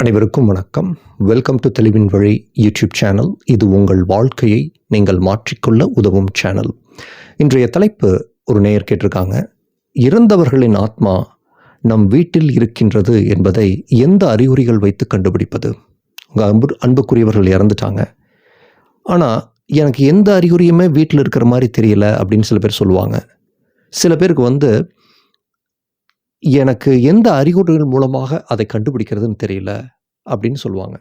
அனைவருக்கும் வணக்கம். Welcome to தெளிவின் வழி யூடியூப் சேனல் இது உங்கள் வாழ்க்கையை நீங்கள் மாற்றிக்கொள்ள உதவும் சேனல் இன்றைய தலைப்பு ஒரு நேயர் கேட்டிருக்காங்க. இறந்தவர்களின் ஆத்மா நம் வீட்டில் இருக்கின்றது என்பதை எந்த அறிகுறிகள் வைத்து கண்டுபிடிப்பது? உங்கள் அன்பு அன்புக்குரியவர்கள் இறந்துட்டாங்க. ஆனால் எனக்கு எந்த அறிகுறியுமே வீட்டில் இருக்கிற மாதிரி தெரியல அப்படின்னு சில பேர் சொல்லுவாங்க. சில பேருக்கு வந்து எனக்கு எந்த அறிகுறிகள் மூலமாக அதை கண்டுபிடிக்கிறதுன்னு தெரியல அப்படின்னு சொல்லுவாங்க.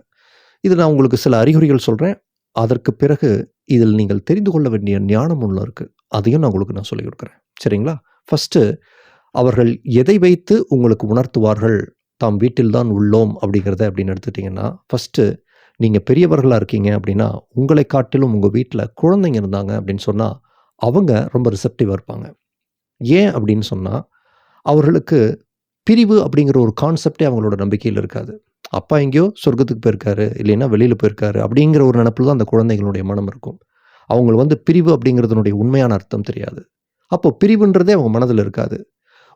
இது நான் உங்களுக்கு சில அறிகுறிகள் சொல்கிறேன் அதற்கு பிறகு இதில் நீங்கள் தெரிந்து கொள்ள வேண்டிய ஞானம் ஒன்று இருக்குது அதையும் நான் உங்களுக்கு நான் சொல்லிக் கொடுக்குறேன். சரிங்களா? ஃபஸ்ட்டு அவர்கள் எதை வைத்து உங்களுக்கு உணர்த்துவார்கள்? தாம் வீட்டில் தான் உள்ளோம் அப்படிங்கிறத அப்படின்னு எடுத்துட்டிங்கன்னா ஃபஸ்ட்டு நீங்கள் பெரியவர்களாக இருக்கீங்க அப்படின்னா உங்களை காட்டிலும் உங்கள் வீட்டில் குழந்தைங்க இருந்தாங்க அப்படின்னு சொன்னால் அவங்க ரொம்ப ரிசப்டிவாக இருப்பாங்க. ஏன் அப்படின்னு சொன்னால் அவர்களுக்கு பிரிவு அப்படிங்கிற ஒரு கான்செப்டே அவங்களோட நம்பிக்கையில் இருக்காது. அப்பா எங்கேயோ சொர்க்கத்துக்கு போயிருக்காரு இல்லைன்னா வெளியில் போயிருக்காரு அப்படிங்கிற ஒரு நினப்பில் தான் அந்த குழந்தைகளுடைய மனம் இருக்கும். அவங்க வந்து பிரிவு அப்படிங்கிறதுனுடைய உண்மையான அர்த்தம் தெரியாது. அப்போ பிரிவுன்றதே அவங்க மனதில் இருக்காது.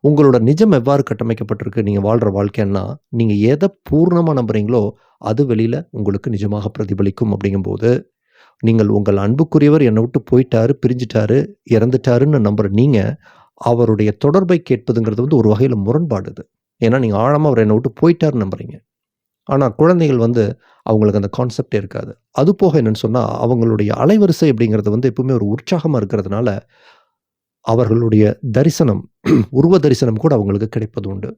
உங்களோட நிஜம் எவ்வாறு கட்டமைக்கப்பட்டிருக்கு நீங்கள் வாழ்கிற வாழ்க்கைன்னா நீங்கள் எதை பூர்ணமாக நம்புறீங்களோ அது வெளியில் உங்களுக்கு நிஜமாக பிரதிபலிக்கும் அப்படிங்கும்போது நீங்கள் உங்கள் அன்புக்குரியவர் என்னை விட்டு போயிட்டாரு பிரிஞ்சிட்டாரு இறந்துட்டாருன்னு நம்புகிற நீங்கள் அவருடைய தொடர்பை கேட்பதுங்கிறது வந்து ஒரு வகையில் முரண்பாடுது. ஏன்னா நீங்கள் ஆழமாக அவர் என்னை விட்டு போயிட்டாருன்னு நம்புறீங்க. ஆனால் குழந்தைகள் வந்து அவங்களுக்கு அந்த கான்செப்டே இருக்காது. அது போக என்னன்னு சொன்னால் அவங்களுடைய அலைவரிசை அப்படிங்கிறது வந்து எப்பவுமே ஒரு உற்சாகமாக இருக்கிறதுனால அவர்களுடைய தரிசனம் உருவ தரிசனம் கூட அவங்களுக்கு கிடைப்பது உண்டு.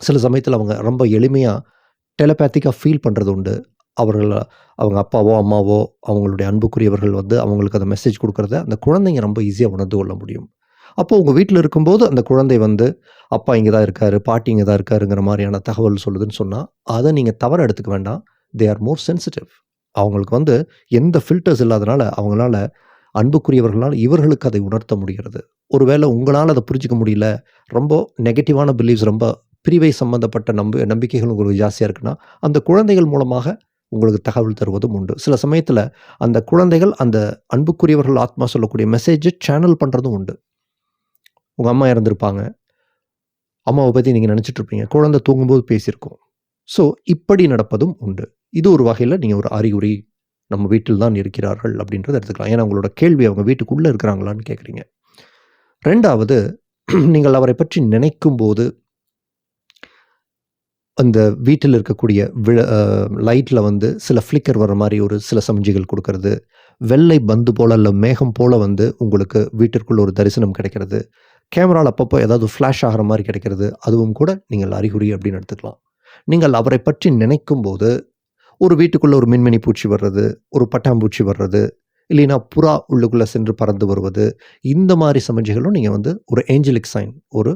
சில சமயத்தில் அவங்க ரொம்ப எளிமையாக டெலபேத்திக்காக ஃபீல் பண்ணுறது உண்டு. அவர்கள் அவங்க அப்பாவோ அம்மாவோ அவங்களுடைய அன்புக்குரியவர்கள் வந்து அவங்களுக்கு அந்த மெசேஜ் கொடுக்குறத அந்த குழந்தைங்க ரொம்ப ஈஸியாக உணர்ந்து கொள்ள முடியும். அப்போ உங்கள் வீட்டில் இருக்கும்போது அந்த குழந்தை வந்து அப்பா இங்கே தான் இருக்காரு பாட்டி இங்கே தான் இருக்காருங்கிற மாதிரியான தகவல் சொல்லுதுன்னு சொன்னால் அதை நீங்கள் தவற எடுத்துக்க வேண்டாம். தே ஆர் மோர் சென்சிட்டிவ் அவங்களுக்கு வந்து எந்த ஃபில்டர்ஸ் இல்லாதனால அவங்களால அன்புக்குரியவர்களால் இவர்களுக்கு அதை உணர்த்த முடிகிறது. ஒருவேளை உங்களால் அதை புரிஞ்சிக்க முடியல ரொம்ப நெகட்டிவான பிலீவ்ஸ் ரொம்ப பிரிவை சம்பந்தப்பட்ட நம்ப நம்பிக்கைகள் உங்களுக்கு ஜாஸ்தியாக இருக்குன்னா அந்த குழந்தைகள் மூலமாக உங்களுக்கு தகவல் தருவதும் உண்டு. சில சமயத்தில் அந்த குழந்தைகள் அந்த அன்புக்குரியவர்கள் ஆத்மா சொல்லக்கூடிய மெசேஜை சேனல் பண்ணுறதும் உண்டு. உங்கள் அம்மா இறந்துருப்பாங்க. அம்மாவை பற்றி நீங்கள் நினச்சிட்ருப்பீங்க குழந்தை தூங்கும்போது பேசியிருக்கோம். ஸோ இப்படி நடப்பதும் உண்டு. இது ஒரு வகையில் நீங்கள் ஒரு அறிகுறி நம்ம வீட்டில் தான் இருக்கிறார்கள் அப்படின்றத எடுத்துக்கலாம். ஏன்னா உங்களோட கேள்வி அவங்க வீட்டுக்குள்ளே இருக்கிறாங்களான்னு கேட்குறீங்க ரெண்டாவது நீங்கள் அவரை பற்றி நினைக்கும் போது அந்த வீட்டில் இருக்கக்கூடிய விழ லைட்டில் வந்து சில ஃப்ளிக்கர் வர மாதிரி ஒரு சில சமஞ்சிகள் கொடுக்கறது. வெள்ளை பந்து போல் அல்ல மேகம் போல் வந்து உங்களுக்கு வீட்டிற்குள்ள ஒரு தரிசனம் கிடைக்கிறது. கேமராவில் அப்பப்போ ஏதாவது ஃப்ளாஷ் ஆகிற மாதிரி கிடைக்கிறது அதுவும் கூட நீங்கள் அறிகுறி அப்படின்னு எடுத்துக்கலாம். நீங்கள் அவரை பற்றி நினைக்கும் போது ஒரு வீட்டுக்குள்ளே ஒரு மின்மினி பூச்சி வர்றது ஒரு பட்டாம்பூச்சி வர்றது இல்லைன்னா புறா உள்ளுக்குள்ளே சென்று பறந்து வருவது இந்த மாதிரி சமஞ்சிகளும் நீங்கள் வந்து ஒரு ஏஞ்சலிக் சைன் ஒரு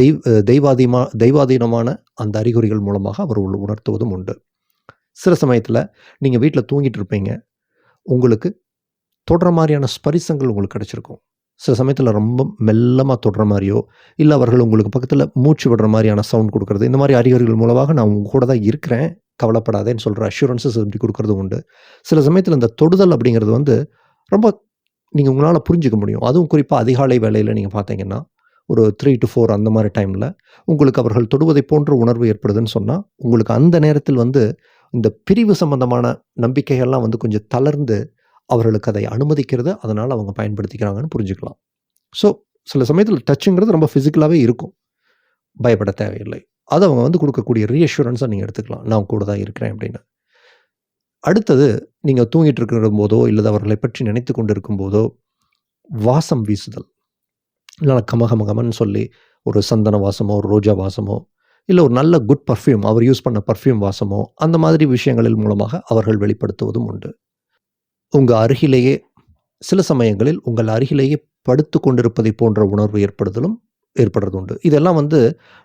தெய்வ தெய்வாதீமா தெய்வாதீனமான அந்த அறிகுறிகள் மூலமாக அவர் உணர்த்துவதும் உண்டு. சில சமயத்தில் நீங்கள் வீட்டில் தூங்கிட்டு இருப்பீங்க உங்களுக்கு தொடர மாதிரியான ஸ்பரிசங்கள் உங்களுக்கு கிடச்சிருக்கும். சில சமயத்தில் ரொம்ப மெல்லமாக தொடுற மாதிரியோ இல்லை அவர்கள் உங்களுக்கு பக்கத்தில் மூச்சு விடுற மாதிரியான சவுண்ட் கொடுக்குறது இந்த மாதிரி அறிகுறிகள் மூலமாக நான் உங்கள் கூட தான் இருக்கிறேன் கவலைப்படாதேன்னு சொல்கிற அஷூரன்ஸஸ் இப்படி கொடுக்குறது உண்டு. சில சமயத்தில் இந்த தொடுதல் அப்படிங்கிறது வந்து ரொம்ப நீங்கள் உங்களால் புரிஞ்சிக்க முடியும். அதுவும் குறிப்பாக அதிகாலை வேலையில் நீங்கள் பார்த்தீங்கன்னா ஒரு த்ரீ டு ஃபோர் அந்த மாதிரி டைமில் உங்களுக்கு அவர்கள் தொடுவதை போன்ற உணர்வு ஏற்படுதுன்னு சொன்னால் உங்களுக்கு அந்த நேரத்தில் வந்து இந்த பிரிவு சம்பந்தமான நம்பிக்கைகள்லாம் வந்து கொஞ்சம் தளர்ந்து அவர்களுக்கு அதை அனுமதிக்கிறது அதனால் அவங்க பயன்படுத்திக்கிறாங்கன்னு புரிஞ்சுக்கலாம். ஸோ சில சமயத்தில் டச்சுங்கிறது ரொம்ப ஃபிசிக்கலாகவே இருக்கும். பயப்பட தேவையில்லை. அது அவங்க வந்து கொடுக்கக்கூடிய ரீஅஷூரன்ஸாக நீங்கள் எடுத்துக்கலாம். நான் கூட தான் இருக்கிறேன் அப்படின்னு. அடுத்தது நீங்கள் தூங்கிட்டு இருக்கிற போதோ இல்லை அவர்களை பற்றி நினைத்து கொண்டு இருக்கும் போதோ வாசம் வீசுதல். இல்லைனா கமகமகமன்னு சொல்லி ஒரு சந்தன வாசமோ ஒரு ரோஜா வாசமோ இல்லை ஒரு நல்ல குட் பர்ஃப்யூம் அவர் யூஸ் பண்ண பர்ஃப்யூம் வாசமோ அந்த மாதிரி விஷயங்களில் மூலமாக அவர்கள் வெளிப்படுத்துவதும் உண்டு. உங்கள் அருகிலேயே சில சமயங்களில் உங்கள் அருகிலேயே படுத்து கொண்டிருப்பதை போன்ற உணர்வு ஏற்படுதலும் ஏற்படுறது உண்டு இதெல்லாம் வந்து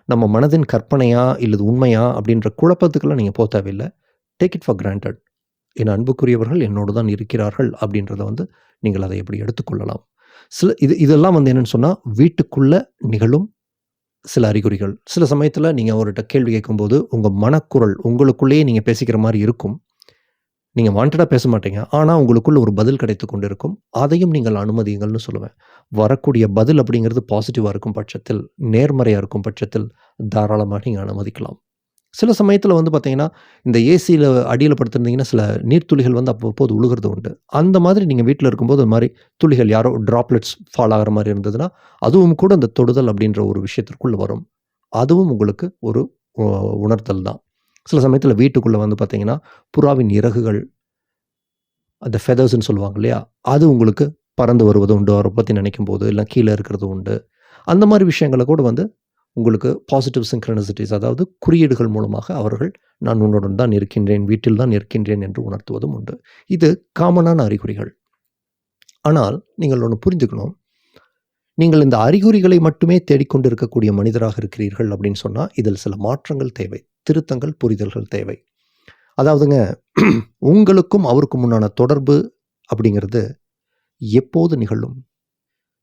நம்ம மனதின் கற்பனையா இல்லது உண்மையா அப்படின்ற குழப்பத்துக்கெல்லாம் நீங்கள் போக தேவையில்லை. டேக் இட் ஃபார் கிராண்டட் என் அன்புக்குரியவர்கள் என்னோடு தான் இருக்கிறார்கள் அப்படின்றத வந்து நீங்கள் அதை எப்படி எடுத்துக்கொள்ளலாம் சில இது இதெல்லாம் வந்து என்னென்னு சொன்னால் வீட்டுக்குள்ளே நிகழும் சில அறிகுறிகள். சில சமயத்தில் நீங்கள் அவர்கிட்ட கேள்வி கேட்கும்போது உங்கள் மனக்குரல் உங்களுக்குள்ளேயே நீங்கள் பேசிக்கிற மாதிரி இருக்கும். நீங்கள் வாண்டடாக பேச மாட்டீங்க ஆனால் உங்களுக்குள்ள ஒரு பதில் கிடைத்து கொண்டு இருக்கும் அதையும் நீங்கள் அனுமதிங்கள்னு சொல்லுவேன் வரக்கூடிய பதில் அப்படிங்கிறது பாசிட்டிவாக இருக்கும் பட்சத்தில் நேர்மறையாக இருக்கும் பட்சத்தில் தாராளமாக நீங்கள் அனுமதிக்கலாம் சில சமயத்தில் வந்து பார்த்தீங்கன்னா, இந்த ஏசியில் அடியில் படுத்திருந்தீங்கன்னா, சில நீர்த்துளிகள் வந்து அப்பப்போது உழுகுறது உண்டு. அந்த மாதிரி நீங்கள் வீட்டில் இருக்கும்போது, அது மாதிரி துளிகள் யாரோ ட்ராப்லெட்ஸ் ஃபால் ஆகிற மாதிரி இருந்ததுன்னா, அதுவும் கூட இந்த தொடுதல் அப்படின்ற ஒரு விஷயத்திற்குள்ளே வரும். அதுவும் உங்களுக்கு ஒரு உணர்த்தல் தான். சில சமயத்தில் வீட்டுக்குள்ளே வந்து பார்த்தீங்கன்னா, புறாவின் இறகுகள் அந்த ஃபெதர்ஸ்ன்னு சொல்லுவாங்க இல்லையா? அது உங்களுக்கு பறந்து வருவது உண்டு. அதை பற்றி நினைக்கும் போது இல்லை கீழே இருக்கிறது உண்டு. அந்த மாதிரி விஷயங்கள கூட வந்து உங்களுக்கு பாசிட்டிவ் சிங்க்ரனிசிட்டிஸ் அதாவது குறியீடுகள் மூலமாக அவர்கள் நான் உன்னுடன் தான் இருக்கின்றேன், வீட்டில் தான் இருக்கின்றேன் என்று உணர்த்துவதும் உண்டு. இது காமனான அறிகுறிகள். ஆனால் நீங்கள் ஒன்று புரிஞ்சுக்கணும். நீங்கள் இந்த அறிகுறிகளை மட்டுமே தேடிக்கொண்டு இருக்கக்கூடிய மனிதராக இருக்கிறீர்கள் அப்படின்னு சொன்னால் இதில் சில மாற்றங்கள் தேவை. திருத்தங்கள், புரிதல்கள் தேவை. அதாவதுங்க உங்களுக்கும் அவருக்கும் முன்னான தொடர்பு அப்படிங்கிறது எப்போது நிகழும்?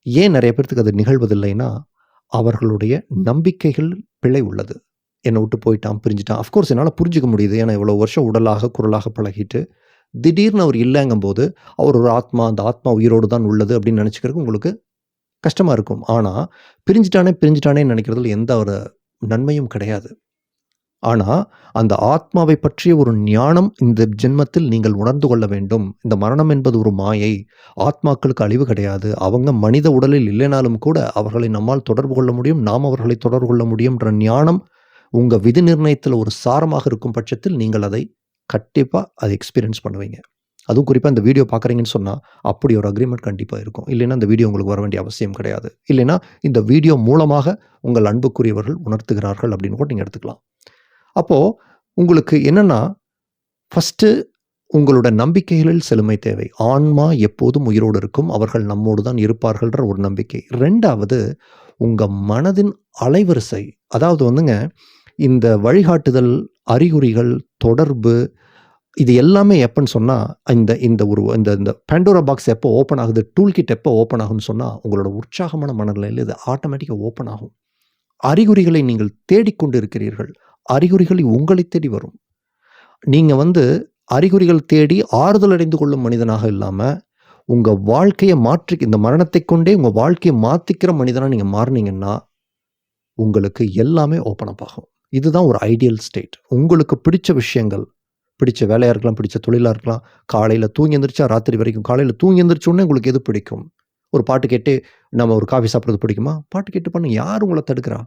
ஏன் நிறைய பேர்த்துக்கு அது நிகழ்வதில்லைன்னா, அவர்களுடைய நம்பிக்கைகள் பிழை உள்ளது. என்னை விட்டு போயிட்டான், பிரிஞ்சுட்டான். அஃப்கோர்ஸ் என்னால் புரிஞ்சுக்க முடியுது. ஏன்னா இவ்வளோ வருஷம் உடலாக, குரலாக பழகிட்டு, திடீர்னு அவர் இல்லைங்கும்போது அவர் ஒரு ஆத்மா, அந்த ஆத்மா உயிரோடு தான் உள்ளது அப்படின்னு நினச்சிக்கிறதுக்கு உங்களுக்கு கஷ்டமாக இருக்கும். ஆனால் பிரிஞ்சுட்டானே, பிரிஞ்சிட்டானே நினைக்கிறதுல எந்த ஒரு நன்மையும் கிடையாது. ஆனால் அந்த ஆத்மாவை பற்றிய ஒரு ஞானம் இந்த ஜென்மத்தில் நீங்கள் உணர்ந்து கொள்ள வேண்டும். இந்த மரணம் என்பது ஒரு மாயை. ஆத்மாக்களுக்கு அழிவு கிடையாது. அவங்க மனித உடலில் இல்லைனாலும் கூட, அவர்களை நம்மால் தொடர்பு கொள்ள முடியும். நாம் அவர்களை தொடர்பு கொள்ள முடியும்ன்ற ஞானம் உங்கள் விதி நிர்ணயத்தில் ஒரு சாரமாக இருக்கும் பட்சத்தில், நீங்கள் அதை கண்டிப்பாக அதை எக்ஸ்பீரியன்ஸ் பண்ணுவீங்க. அதுவும் குறிப்பாக இந்த வீடியோ பார்க்குறீங்கன்னு சொன்னால் அப்படி ஒரு அக்ரிமெண்ட் கண்டிப்பாக இருக்கும். இல்லைன்னா இந்த வீடியோ உங்களுக்கு வர வேண்டிய அவசியம் கிடையாது. இல்லைன்னா இந்த வீடியோ மூலமாக உங்கள் அன்புக்குரியவர்கள் உணர்த்துகிறார்கள் அப்படின்னு கூட நீங்கள் எடுத்துக்கலாம். அப்போது உங்களுக்கு என்னென்னா ஃபஸ்ட்டு உங்களோட நம்பிக்கைகளில் செழுமை தேவை. ஆன்மா எப்போதும் உயிரோடு இருக்கும். அவர்கள் நம்மோடு தான் இருப்பார்கள்ன்ற ஒரு நம்பிக்கை. ரெண்டாவது உங்கள் மனதின் அலைவரிசை. அதாவது வந்துங்க, இந்த வழிகாட்டுதல், அறிகுறிகள், தொடர்பு இது எல்லாமே எப்போன்னு சொன்னால் இந்த இந்த ஒரு இந்த இந்த பேண்டோரா பாக்ஸ் எப்போ ஓப்பன் ஆகுது, டூல் கிட் எப்போ ஓப்பன் ஆகும்னு சொன்னால் உங்களோட உற்சாகமான மனநிலையில் இது ஆட்டோமேட்டிக்காக ஓப்பன் ஆகும். அறிகுறிகளை நீங்கள் தேடிக்கொண்டு இருக்கிறீர்கள். அறிகுறிகள் உங்களை தேடி வரும். நீங்கள் வந்து அறிகுறிகள் தேடி ஆறுதல் அடைந்து கொள்ளும் மனிதனாக இல்லாமல் உங்கள் வாழ்க்கையை மாற்றி இந்த மரணத்தை கொண்டே உங்கள் வாழ்க்கையை மாற்றிக்கிற மனிதனாக நீங்கள் மாறினீங்கன்னா உங்களுக்கு எல்லாமே ஓப்பன் அப் ஆகும். இதுதான் ஒரு ஐடியல் ஸ்டேட். உங்களுக்கு பிடிச்ச விஷயங்கள், பிடிச்ச வேலையாக இருக்கலாம், பிடிச்ச தொழிலாக இருக்கலாம். காலையில் தூங்கி எந்திரிச்சா ராத்திரி வரைக்கும், காலையில் தூங்கி எந்திரிச்ச உங்களுக்கு எது பிடிக்கும்? ஒரு பாட்டு கேட்டு நம்ம ஒரு காஃபி சாப்பிட்றது பிடிக்குமா? பாட்டு கேட்டு பண்ணுங்க. யார் உங்களை தடுக்கிறா?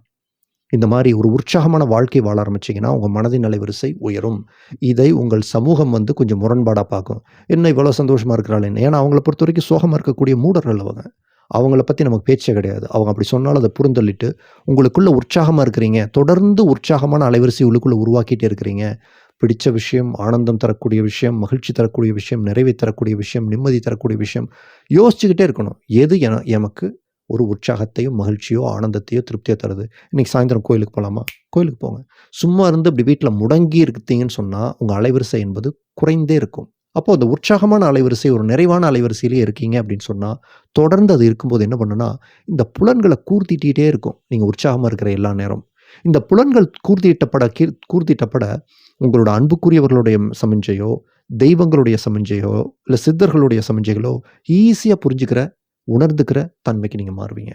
இந்த மாதிரி ஒரு உற்சாகமான வாழ்க்கை வாழ ஆரம்பிச்சிங்கன்னா உங்கள் மனதின் அலைவரிசை உயரும். இதை உங்கள் சமூகம் வந்து கொஞ்சம் முரண்பாடாக பார்க்கும். என்ன இவ்வளோ சந்தோஷமாக இருக்கிறாளேன்னு. ஏன்னா அவங்கள பொறுத்த வரைக்கும் சோகமாக இருக்கக்கூடிய மூடர்கள் அவங்க. அவங்கள பற்றி நமக்கு பேச்சே கிடையாது. அவங்க அப்படி சொன்னாலும் அதை புரிந்தள்ளிட்டு உங்களுக்குள்ளே உற்சாகமாக இருக்கிறீங்க. தொடர்ந்து உற்சாகமான அலைவரிசை உள்ளுக்குள்ளே உருவாக்கிட்டே இருக்கிறீங்க. பிடித்த விஷயம், ஆனந்தம் தரக்கூடிய விஷயம், மகிழ்ச்சி தரக்கூடிய விஷயம், நிறைவை தரக்கூடிய விஷயம், நிம்மதி தரக்கூடிய விஷயம், யோசிச்சுக்கிட்டே இருக்கணும். எது என எமக்கு ஒரு உற்சாகத்தையோ, மகிழ்ச்சியோ, ஆனந்தத்தையோ, திருப்தியோ தருது. இன்னைக்கு சாயந்தரம் கோயிலுக்கு போகலாமா கோயிலுக்கு போங்க. சும்மா இருந்து இப்படி வீட்டில் முடங்கி இருக்கீங்கன்னு சொன்னால் உங்கள் அலைவரிசை என்பது குறைந்தே இருக்கும். அப்போது அந்த உற்சாகமான அலைவரிசை, ஒரு நிறைவான அலைவரிசையிலேயே இருக்கீங்க அப்படின்னு சொன்னால் தொடர்ந்து அது இருக்கும்போது என்ன பண்ணுன்னா இந்த புலன்களை கூர்த்திட்டே இருக்கும். நீங்கள் உற்சாகமாக இருக்கிற எல்லா நேரம். இந்த புலன்கள் கூர்த்திட்டப்பட கீர் கூர்த்திட்டப்பட, உங்களோட அன்புக்குரியவர்களுடைய சமிஞ்சையோ, தெய்வங்களுடைய சமிஞ்சையோ, இல்லை சித்தர்களுடைய சமிஞ்சைகளோ ஈஸியாக புரிஞ்சுக்கிற, உணர்ந்துக்கிற தன்மைக்கு நீங்கள் மாறுவீங்க.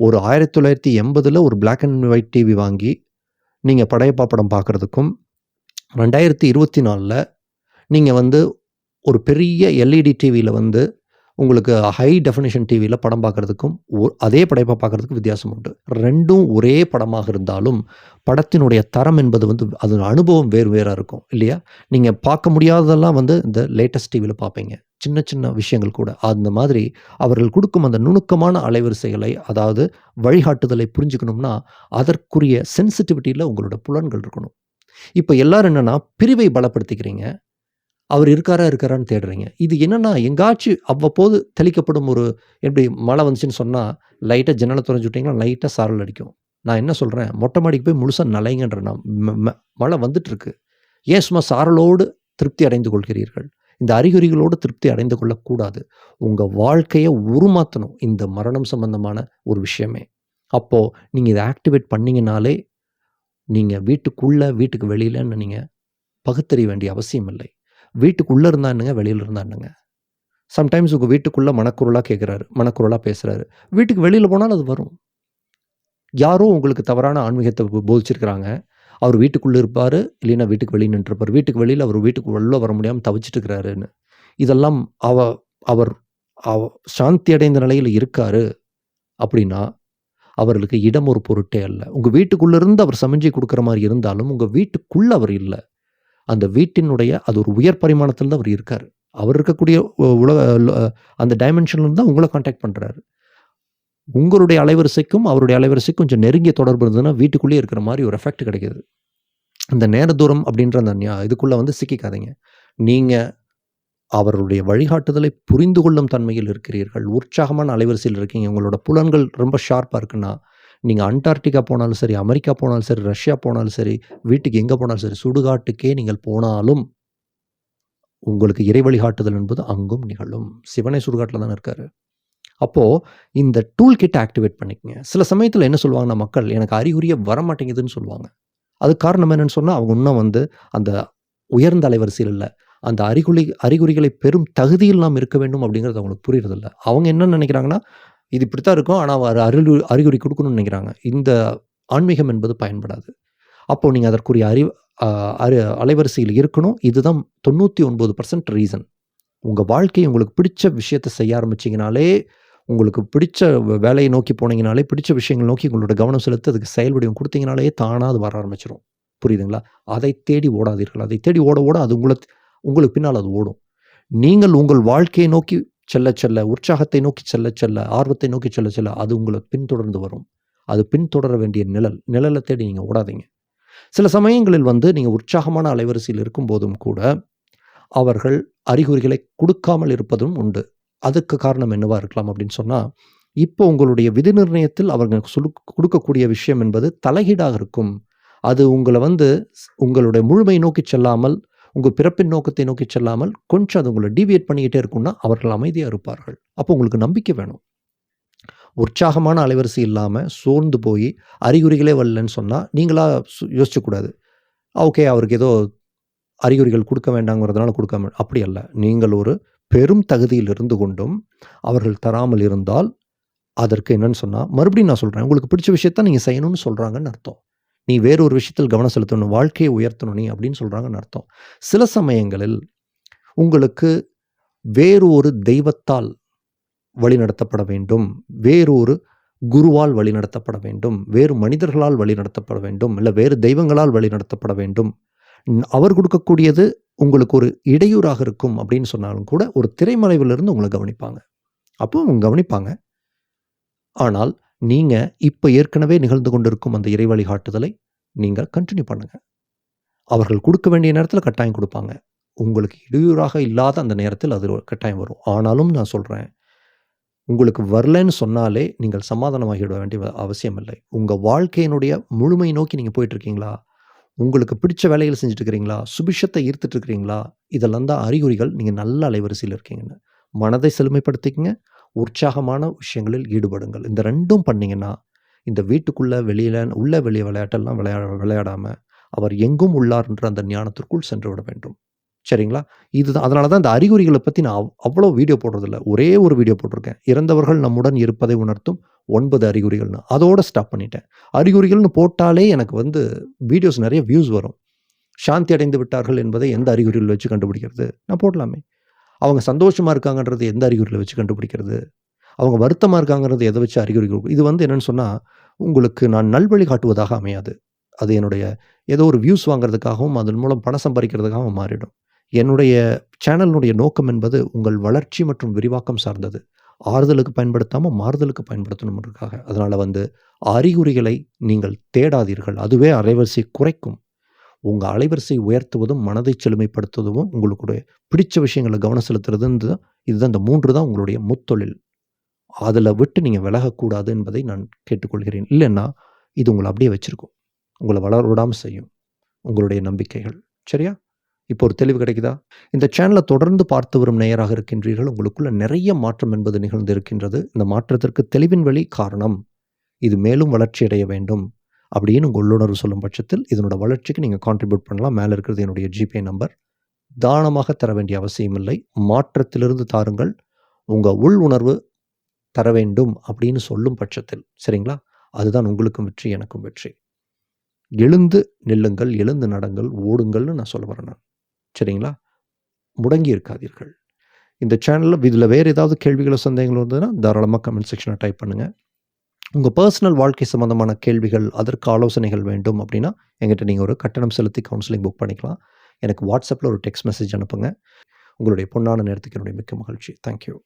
ஒரு 1980ல ஒரு பிளாக் அண்ட் ஒயிட் டிவி வாங்கி, நீங்கள் படையப்பா படம் பார்க்கறதுக்கும், 2024ல நீங்க வந்து ஒரு பெரிய எல்இடி டிவியில் வந்து உங்களுக்கு ஹை டெஃபினேஷன் டிவியில் படம் பார்க்கறதுக்கும், அதே படைப்பாக பார்க்கறதுக்கும் வித்தியாசம் உண்டு. ரெண்டும் ஒரே படமாக இருந்தாலும், படத்தினுடைய தரம் என்பது வந்து அது அனுபவம் வேறு வேறாக இருக்கும். இல்லையா? நீங்கள் பார்க்க முடியாததெல்லாம் வந்து இந்த லேட்டஸ்ட் டிவியில் பார்ப்பீங்க. சின்ன சின்ன விஷயங்கள் கூட. அந்த மாதிரி அவர்கள் கொடுக்கும் அந்த நுணுக்கமான அலைவரிசைகளை, அதாவது வழிகாட்டுதலை புரிஞ்சுக்கணும்னா, அதற்குரிய சென்சிட்டிவிட்டியில் உங்களோட புலன்கள் இருக்கணும். இப்போ எல்லாரும் என்னென்னா பிரிவை பலப்படுத்திக்கிறீங்க. அவர் இருக்காரா, இருக்காரான்னு தேடுறீங்க. இது என்னென்னா எங்காச்சு அவ்வப்போது தெளிக்கப்படும் ஒரு எப்படி மழை வந்துச்சுன்னு சொன்னால் லைட்டாக ஜன்னலை தொறந்து விட்டிங்கன்னா லைட்டாக சாரல் அடிக்கும். நான் என்ன சொல்கிறேன் மொட்டை மாடிக்கு போய் முழுசாக நலைங்கன்ற நான். ம ம மழை வந்துட்டு இருக்கு. ஏன் சும்மா சாரலோடு திருப்தி அடைந்து கொள்கிறீர்கள்? இந்த அறிகுறிகளோடு திருப்தி அடைந்து கொள்ளக்கூடாது. உங்கள் வாழ்க்கையை உருமாற்றணும் இந்த மரணம் சம்பந்தமான ஒரு விஷயமே. அப்போது நீங்கள் இதை ஆக்டிவேட் பண்ணிங்கனாலே நீங்கள் வீட்டுக்குள்ளே வீட்டுக்கு வெளியிலன்னு நீங்கள் பகுத்தறிய வேண்டிய அவசியம் இல்லை. வீட்டுக்குள்ளே இருந்தானுங்க வெளியில் இருந்தானுங்க சம்டைம்ஸ் உங்கள் வீட்டுக்குள்ளே மனக்குரலாக கேட்குறாரு மனக்குரலாக பேசுகிறாரு வீட்டுக்கு வெளியில் போனாலும் அது வரும். யாரோ உங்களுக்கு தவறான ஆன்மீகத்தை போதிச்சிருக்கிறாங்க. அவர் வீட்டுக்குள்ளே இருப்பார் இல்லைன்னா வீட்டுக்கு வெளியே நின்றுருப்பார் வீட்டுக்கு வெளியில் அவர் வீட்டுக்கு உள்ளே வர முடியாமல் தவிச்சிட்டு இருக்கிறாருன்னு. இதெல்லாம் அவ அவர் அவ சாந்தி அடைந்த நிலையில் இருக்காரு அப்படின்னா, அவர்களுக்கு இடம் ஒரு பொருட்டே அல்ல. உங்கள் வீட்டுக்குள்ளேருந்து அவர் சமைஞ்சு கொடுக்குற மாதிரி இருந்தாலும், உங்கள் வீட்டுக்குள்ளே அவர் இல்லை அந்த வீட்டினுடைய அது ஒரு உயர் பரிமாணத்தில் தான் அவர் இருக்கார் அவர் இருக்கக்கூடிய உ உலக அந்த டைமென்ஷன்லேருந்து தான் உங்களை காண்டாக்ட் பண்ணுறாரு உங்களுடைய அலைவரிசைக்கும், அவருடைய அலைவரிசைக்கும் கொஞ்சம் நெருங்கிய தொடர்பு இருந்ததுன்னா, வீட்டுக்குள்ளேயே இருக்கிற மாதிரி ஒரு எஃபெக்ட் கிடைக்கிது இந்த நேர தூரம் அப்படின்ற அந்த இதுக்குள்ளே வந்து சிக்கிக்காதீங்க. நீங்கள் அவருடைய வழிகாட்டுதலை புரிந்து கொள்ளும் தன்மையில் இருக்கிறீர்கள். உற்சாகமான அலைவரிசையில் இருக்கீங்க. உங்களோட புலன்கள் ரொம்ப ஷார்ப்பாக இருக்குன்னா, நீங்கள் அண்டார்டிகா போனாலும் சரி, அமெரிக்கா போனாலும் சரி, ரஷ்யா போனாலும் சரி, வீட்டுக்கு எங்கே போனாலும் சரி, சுடுகாட்டுக்கே நீங்கள் போனாலும் உங்களுக்கு இறை வழிகாட்டுதல் என்பது அங்கும் நிகழும். சிவனை சுடுகாட்டில் தானே இருக்காரு. அப்போது இந்த டூல் கிட்டை ஆக்டிவேட் பண்ணிக்கங்க. சில சமயத்தில் என்ன சொல்லுவாங்கன்னா மக்கள், எனக்கு அறிகுறியே வரமாட்டேங்குதுன்னு சொல்லுவாங்க. அதுக்கு காரணம் என்னன்னு சொன்னால் அவங்க இன்னும் வந்து அந்த உயர்ந்த அலைவரிசையில் இல்லை அந்த அறிகுறி அறிகுறிகளை பெரும் தகுதியில் நாம் இருக்க வேண்டும் அப்படிங்கிறது அவங்களுக்கு புரியறதில்ல. அவங்க என்ன நினைக்கிறாங்கன்னா, இது இப்படித்தான் இருக்கும். ஆனால் அவர் அறிகு அறிகுறி கொடுக்கணும்னு நினைக்கிறாங்க. இந்த ஆன்மீகம் என்பது பயன்படாது. அப்போது நீங்கள் அதற்குரிய அறிவு அறி அரு அலைவரிசையில் இருக்கணும். இதுதான் 99% ரீசன். உங்கள் வாழ்க்கை உங்களுக்கு பிடிச்ச விஷயத்த செய்ய ஆரம்பிச்சீங்கனாலே, உங்களுக்கு பிடிச்ச வேலையை நோக்கி போனீங்கனாலே, பிடிச்ச விஷயங்கள் நோக்கி உங்களோட கவனம் செலுத்தி அதுக்கு செயல் வடிவம் தானாக அது வர ஆரம்பிச்சிடும் புரியுதுங்களா? அதை தேடி ஓடாதீர்கள். அதை தேடி ஓட ஓட அது உங்களை உங்களுக்கு பின்னால் அது ஓடும். நீங்கள் உங்கள் வாழ்க்கையை நோக்கி செல்ல செல்ல, உற்சாகத்தை நோக்கி செல்ல செல்ல, ஆர்வத்தை நோக்கி செல்ல செல்ல, அது உங்களை பின்தொடர்ந்து வரும். அது பின்தொடர வேண்டிய நிழல். நிழலை தேடி நீங்கள் ஓடாதீங்க. சில சமயங்களில் வந்து நீங்கள் உற்சாகமான அலைவரிசையில் இருக்கும் போதும் கூட, அவர்கள் அறிகுறிகளை கொடுக்காமல் இருப்பதும் உண்டு. அதுக்கு காரணம் என்னவா இருக்கலாம் அப்படின்னு சொன்னால் இப்போ உங்களுடைய விதி நிர்ணயத்தில் அவர்கள் சொல்லு கொடுக்கக்கூடிய விஷயம் என்பது தலைகீடாக இருக்கும். அது உங்களை வந்து உங்களுடைய முழுமை நோக்கி செல்லாமல், உங்கள் பிறப்பின் நோக்கத்தை நோக்கி செல்லாமல், கொஞ்சம் அது உங்களை டீவியேட் பண்ணிக்கிட்டே இருக்கும்னா, அவர்கள் அமைதியாக இருப்பார்கள். அப்போ உங்களுக்கு நம்பிக்கை வேணும். உற்சாகமான அலைவரிசை இல்லாமல் சோர்ந்து போய் அறிகுறிகளே வரலன்னு சொன்னால் நீங்களாக யோசிச்சக்கூடாது ஓகே அவருக்கு ஏதோ அறிகுறிகள் கொடுக்க வேண்டாங்கிறதுனால குடுக்காம அப்படி அல்ல. நீங்கள் ஒரு பெரும் தகுதியில் இருந்து கொண்டும், அவர்கள் தராமல் இருந்தால், அதற்கு என்னன்னு சொன்னால் மறுபடியும் நான் சொல்கிறேன் உங்களுக்கு பிடிச்ச விஷயத்த நீங்கள் செய்யணும்னு சொல்கிறாங்கன்னு அர்த்தம். நீ வேறொரு விஷயத்தில் கவனம் செலுத்தணும். வாழ்க்கையை உயர்த்தணும் நீ அப்படின்னு சொல்கிறாங்கன்னு அர்த்தம். சில சமயங்களில் உங்களுக்கு வேறு ஒரு தெய்வத்தால் வழிநடத்தப்பட வேண்டும். வேறு ஒரு குருவால் வழிநடத்தப்பட வேண்டும். வேறு மனிதர்களால் வழிநடத்தப்பட வேண்டும். இல்லை வேறு தெய்வங்களால் வழிநடத்தப்பட வேண்டும். அவர் கொடுக்கக்கூடியது உங்களுக்கு ஒரு இடையூறாக இருக்கும் அப்படின்னு சொன்னாலும் கூட, ஒரு திரைமறைவிலிருந்து உங்களை கவனிப்பாங்க. அப்போ அவங்க கவனிப்பாங்க. ஆனால், நீங்கள் இப்போ ஏற்கனவே நிகழ்ந்து கொண்டிருக்கும் அந்த இறை வழிகாட்டுதலை நீங்கள் கண்டினியூ பண்ணுங்கள் அவர்கள் கொடுக்க வேண்டிய நேரத்தில் கட்டாயம் கொடுப்பாங்க உங்களுக்கு இடையூறாக இல்லாத அந்த நேரத்தில் அது கட்டாயம் வரும். ஆனாலும் நான் சொல்கிறேன் உங்களுக்கு வரலன்னு சொன்னாலே நீங்கள் சமாதானமாகிவிட வேண்டிய அவசியம் இல்லை. உங்கள் வாழ்க்கையினுடைய முழுமை நோக்கி நீங்கள் போயிட்டுருக்கீங்களா உங்களுக்கு பிடிச்ச வேலைகள் செஞ்சுட்டு இருக்கிறீங்களா? சுபிட்சத்த இருக்கிறீங்களா? இதெல்லாம் தான் அறிகுறிகள் நீங்கள் நல்ல அலைவரிசையில் இருக்கீங்கன்னு. மனதை செழுமைப்படுத்திக்கங்க. உற்சாகமான விஷயங்களில் ஈடுபடுங்கள். இந்த ரெண்டும் பண்ணிங்கன்னா இந்த வீட்டுக்குள்ளே வெளியில் உள்ள வெளிய விளையாட்டெல்லாம் விளையாட விளையாடாமல் அவர் எங்கும் உள்ளார்ன்ற அந்த ஞானத்திற்குள் சென்று விட வேண்டும். சரிங்களா? இதுதான் அதனால தான் இந்த அறிகுறிகளை பற்றி நான் அவ்வளோ வீடியோ போடுறதில்ல. ஒரே ஒரு வீடியோ போட்டிருக்கேன். இறந்தவர்கள் நம்முடன் இருப்பதை உணர்த்தும் ஒன்பது அறிகுறிகள்னு. அதோடு ஸ்டாப் பண்ணிட்டேன். அறிகுறிகள்னு போட்டாலே எனக்கு வந்து வீடியோஸ் நிறைய வியூஸ் வரும். சாந்தி அடைந்து விட்டார்கள் என்பதை எந்த அறிகுறியில் வச்சு கண்டுபிடிக்கிறது? நான் போடலாமே. அவங்க சந்தோஷமாக இருக்காங்கன்றது எந்த அறிகுறியில் வச்சு கண்டுபிடிக்கிறது? அவங்க வருத்தமாக இருக்காங்கறது எதை வச்சு அறிகுறிகள் இது வந்து என்னென்னு சொன்னால் உங்களுக்கு நான் நல்வழி காட்டுவதாக அமையாது. அது என்னுடைய ஏதோ ஒரு வியூஸ் வாங்குறதுக்காகவும், அதன் மூலம் பணம் சம்பாதிக்கிறதுக்காகவும் மாறிடும். என்னுடைய சேனலினுடைய நோக்கம் என்பது உங்கள் வளர்ச்சி மற்றும் விரிவாக்கம் சார்ந்தது. ஆறுதலுக்கு பயன்படுத்தாமல் மாறுதலுக்கு பயன்படுத்தணுன்றதுக்காக அதனால் வந்து அறிகுறிகளை நீங்கள் தேடாதீர்கள். அதுவே அலைவரிசை குறைக்கும். உங்கள் அலைவரிசை உயர்த்துவதும், மனதை செழுமைப்படுத்துவதும், உங்களுடைய பிடிச்ச விஷயங்களை கவனம் செலுத்துறதுன்னு இதுதான் இந்த மூன்று தான் உங்களுடைய முத்தொழில். அதில் விட்டு நீங்கள் விலகக்கூடாது என்பதை நான் கேட்டுக்கொள்கிறேன். இல்லைன்னா இது உங்களை அப்படியே வச்சுருக்கும் உங்களை வளர விடாமல் செய்யும். உங்களுடைய நம்பிக்கைகள். சரியா? இப்போ ஒரு தெளிவு கிடைக்குதா? இந்த சேனலை தொடர்ந்து பார்த்து வரும் நேயராக இருக்கின்றீர்கள். உங்களுக்குள்ள நிறைய மாற்றம் என்பது நிகழ்ந்து இருக்கின்றது. இந்த மாற்றத்திற்கு தெளிவின் வழி காரணம். இது மேலும் வளர்ச்சி அடைய வேண்டும். அப்படின்னு உங்கள் உள்ளுணர்வு சொல்லும் பட்சத்தில், இதனோட வளர்ச்சிக்கு நீங்கள் கான்ட்ரிபியூட் பண்ணலாம். மேலே இருக்கிறது என்னுடைய ஜிபே நம்பர். தானமாக தர வேண்டிய அவசியம் இல்லை. மாற்றத்திலிருந்து தாருங்கள். உங்கள் உள் உணர்வு தர வேண்டும் அப்படின்னு சொல்லும் பட்சத்தில். சரிங்களா? அதுதான் உங்களுக்கும் வெற்றி, எனக்கும் வெற்றி. எழுந்து நில்லுங்கள், எழுந்து நடங்கள், ஓடுங்கள்னு நான் சொல்ல வரேன் நான். சரிங்களா? முடங்கி இருக்காதீர்கள். இந்த சேனலில் இதில் வேறு ஏதாவது கேள்விகளோ, சந்தேகங்களோ இருந்ததுன்னா, தாராளமாக கமெண்ட் செக்ஷனில் டைப் பண்ணுங்கள் உங்கள் பர்சனல் வாழ்க்கை சம்மந்தமான கேள்விகள், அதற்கு ஆலோசனைகள் வேண்டும் அப்படின்னா, எங்கிட்ட நீங்கள் ஒரு கட்டணம் செலுத்தி கவுன்சிலிங் புக் பண்ணிக்கலாம். எனக்கு வாட்ஸ்அப்பில் ஒரு டெக்ஸ்ட் மெசேஜ் அனுப்புங்க. உங்களுடைய பொன்னான நேரத்துக்கு என்னுடைய மிக்க மகிழ்ச்சி. Thank you.